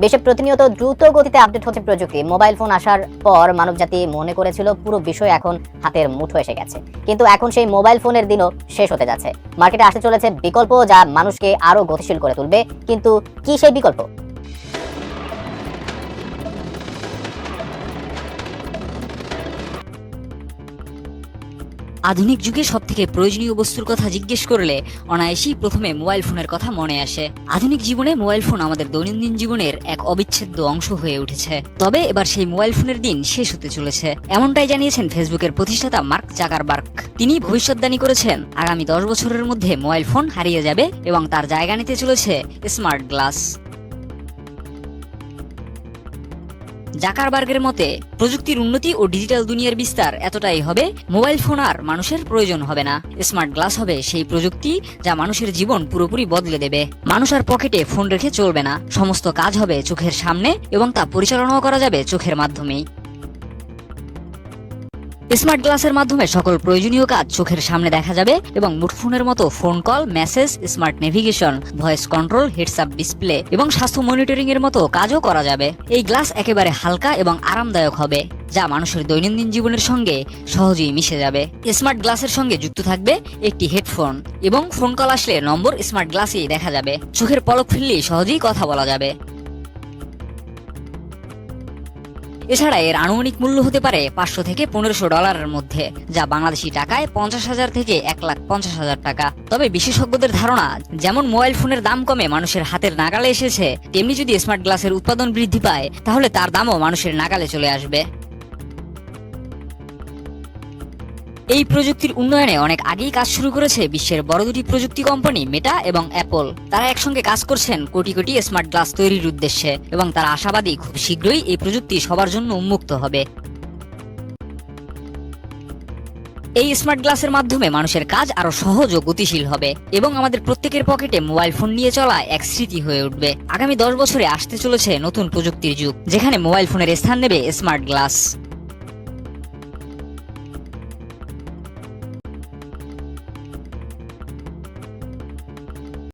বিশ্বে প্রতিনিয়ত দ্রুত গতিতে আপডেট হচ্ছে প্রযুক্তি। মোবাইল ফোন আসার পর মানবজাতি মনে করেছিল পুরো বিষয় এখন হাতের মুঠো এসে গেছে। কিন্তু এখন সেই মোবাইল ফোনের দিনও শেষ হতে যাচ্ছে। মার্কেটে আসতে চলেছে বিকল্প যা মানুষকে আরও গতিশীল করে তুলবে। কিন্তু কি সেই বিকল্প? আধুনিক যুগে সব থেকে প্রয়োজনীয় বস্তুর কথা জিজ্ঞেস করলে অনায়াসেই প্রথমে মোবাইল ফোনের কথা মনে আসে। আধুনিক জীবনে মোবাইল ফোন আমাদের দৈনন্দিন জীবনের এক অবিচ্ছেদ্য অংশ হয়ে উঠেছে। তবে এবার সেই মোবাইল ফোনের দিন শেষ হতে চলেছে। এমনটাই জানিয়েছেন ফেসবুকের প্রতিষ্ঠাতা মার্ক জাকারবার্গ। তিনি ভবিষ্যৎবাণী করেছেন, আগামী দশ বছরের মধ্যে মোবাইল ফোন হারিয়ে যাবে এবং তার জায়গা নিতে চলেছে স্মার্ট গ্লাস। জাকারবার্গের মতে, প্রযুক্তির উন্নতি ও ডিজিটাল দুনিয়ার বিস্তার এতটাই হবে, মোবাইল ফোন আর মানুষের প্রয়োজন হবে না। স্মার্ট গ্লাস হবে সেই প্রযুক্তি যা মানুষের জীবন পুরোপুরি বদলে দেবে। মানুষ আর পকেটে ফোন রেখে চলবে না। সমস্ত কাজ হবে চোখের সামনে এবং তা পরিচালনাও করা যাবে চোখের মাধ্যমেই। স্মার্ট গ্লাসের মাধ্যমে সকল প্রয়োজনীয় কাজ চোখের সামনে দেখা যাবে এবং মুঠফোনের মতো phone call message smart navigation voice control heads up display এবং স্বাস্থ্য মনিটরিং এর মতো কাজও করা যাবে। এই গ্লাস একেবারে হালকা এবং আরামদায়ক হবে, যা মানুষের দৈনন্দিন জীবনের সঙ্গে সহজেই মিশে যাবে। স্মার্ট গ্লাসের সঙ্গে যুক্ত থাকবে একটি হেডফোন এবং ফোন কল আসলে নম্বর স্মার্ট গ্লাসেই দেখা যাবে। চোখের পলক ফিরলেই সহজেই কথা বলা যাবে। এছাড়া এর আনুমানিক মূল্য হতে পারে পাঁচশো থেকে পনেরোশো ডলারের মধ্যে, যা বাংলাদেশি টাকায় পঞ্চাশ হাজার থেকে এক লাখ পঞ্চাশ হাজার টাকা। তবে বিশেষজ্ঞদের ধারণা, যেমন মোবাইল ফোনের দাম কমে মানুষের হাতের নাগালে এসেছে, তেমনি যদি স্মার্ট গ্লাসের উৎপাদন বৃদ্ধি পায়, তাহলে তার দামও মানুষের নাগালে চলে আসবে। এই প্রযুক্তির উন্নয়নে অনেক আগেই কাজ শুরু করেছে বিশ্বের বড় দুটি প্রযুক্তি কোম্পানি মেটা এবং অ্যাপল তারা একসঙ্গে কাজ করছেন কোটি কোটি স্মার্ট গ্লাস তৈরির উদ্দেশ্যে এবং তারা আশাবাদী খুব শীঘ্রই এই প্রযুক্তি সবার জন্য উন্মুক্ত হবে। এই স্মার্ট গ্লাসের মাধ্যমে মানুষের কাজ আরও সহজ ও গতিশীল হবে এবং আমাদের প্রত্যেকের পকেটে মোবাইল ফোন নিয়ে চলা এক স্মৃতি হয়ে উঠবে। আগামী দশ বছরে আসতে চলেছে নতুন প্রযুক্তির যুগ, যেখানে মোবাইল ফোনের স্থান নেবে স্মার্ট গ্লাস